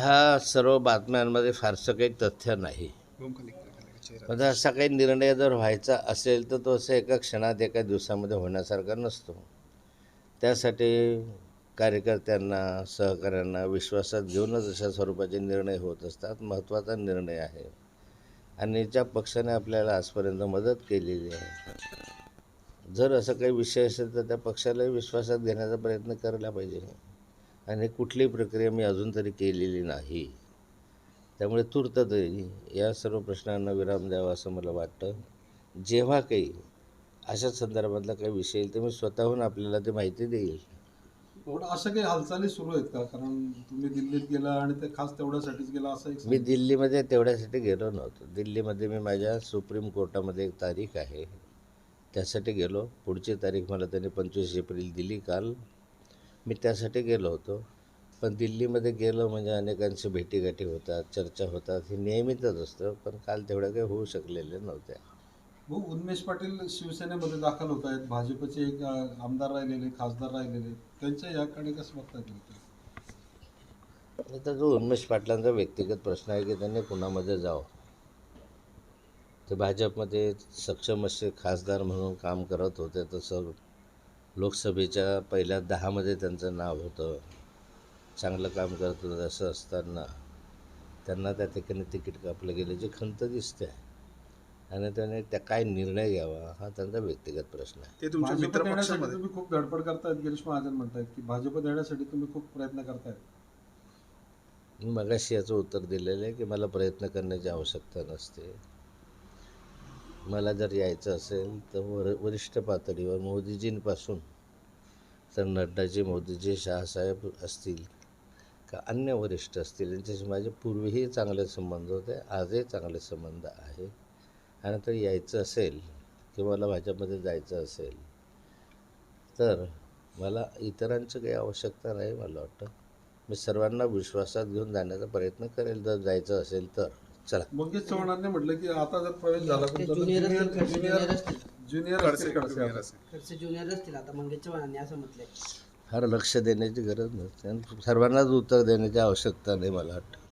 ह्या सर्व बातम्यांमध्ये फारसं काही तथ्य नाही. म्हणजे असा काही निर्णय जर व्हायचा असेल तर तो असं एका क्षणात एका दिवसामध्ये होण्यासारखा नसतो. त्यासाठी कार्यकर्त्यांना सहकाऱ्यांना विश्वासात घेऊनच अशा स्वरूपाचे निर्णय होत असतात. महत्त्वाचा निर्णय आहे. आणि ज्या पक्षाने आपल्याला आजपर्यंत मदत केलेली आहे जर असं काही विषय असेल तर त्या पक्षालाही विश्वासात घेण्याचा प्रयत्न करायला पाहिजे. आणि कुठलीही प्रक्रिया मी अजून तरी केलेली नाही. त्यामुळे तूर्त तरी या सर्व प्रश्नांना विराम द्यावा असं मला वाटतं. जेव्हा काही अशा संदर्भातला काही विषय येईल तर मी स्वतःहून आपल्याला ते माहिती देईल. एवढं अशा काही हालचाली सुरू आहेत का? कारण तुम्ही दिल्लीत गेला आणि ते खास तेवढ्यासाठीच गेला असं मी दिल्लीमध्ये तेवढ्यासाठी गेलो नव्हतो. दिल्लीमध्ये मी माझ्या सुप्रीम कोर्टामध्ये एक तारीख आहे. त्यासाठी गेलो. पुढची तारीख मला त्यांनी पंचवीस एप्रिल दिली काल. मी त्यासाठी गेलो होतो. पण दिल्लीमध्ये गेलो म्हणजे अनेकांची भेटीगाठी होतात चर्चा होतात. हे नेहमीचंच असतं पण काल तेवढ्या काही होऊ शकलेल्या नव्हत्या भाऊ उन्मेष पाटील शिवसेनेमध्ये दाखल होत आहेत. भाजपचे एक आमदार राहिलेले खासदार राहिलेले. त्यांच्या याकडे कसं बघताय तुम्ही? आता जो उन्मेष पाटलांचा व्यक्तिगत प्रश्न आहे की त्यांनी कुणामध्ये जावं? ते भाजपमध्ये सक्षम असे खासदार म्हणून काम करत होते तसं लोकसभेच्या पहिल्या दहामध्ये त्यांचं नाव होतं. चांगलं काम करत होतं असं असताना त्यांना त्या ठिकाणी तिकीट कापलं गेल्याची खंत दिसते आणि त्याने त्या काय निर्णय घ्यावा हा त्यांचा व्यक्तिगत प्रश्न आहे. ते तुमच्या भाजप मित्र देण्यासाठी पक्षामध्ये. तुम्ही खूप धडपड करतायत गिरीश महाजन म्हणतायत की भाजप देण्यासाठी तुम्ही खूप प्रयत्न करतायत. मी मगाशी याचं उत्तर दिलेलं आहे की मला प्रयत्न करण्याची आवश्यकता नसते. मला जर यायचं असेल तर वर वरिष्ठ पातळीवर मोदीजींपासून तर नड्डाजी मोदीजी शहासाहेब असतील का अन्य वरिष्ठ असतील यांच्याशी माझे पूर्वीही चांगले संबंध होते आजही चांगले संबंध आहे. आणि तर यायचं असेल किंवा मला भाजपमध्ये जायचं असेल तर मला इतरांची काही आवश्यकता नाही मला वाटतं. मी सर्वांना विश्वासात घेऊन जाण्याचा प्रयत्न करेल. जर जायचं असेल तर चला मंगेश चव्हाणांनी म्हटलं की आता जर प्रवेश झाला तर ज्युनियर ज्युनियर खडसे खडसे. असेल. खडसे ज्युनियर असतील आता मंगेश चव्हाणांनी असं म्हटलंय फार लक्ष देण्याची गरज नसते आणि सर्वांनाच उत्तर देण्याची आवश्यकता नाही मला वाटतं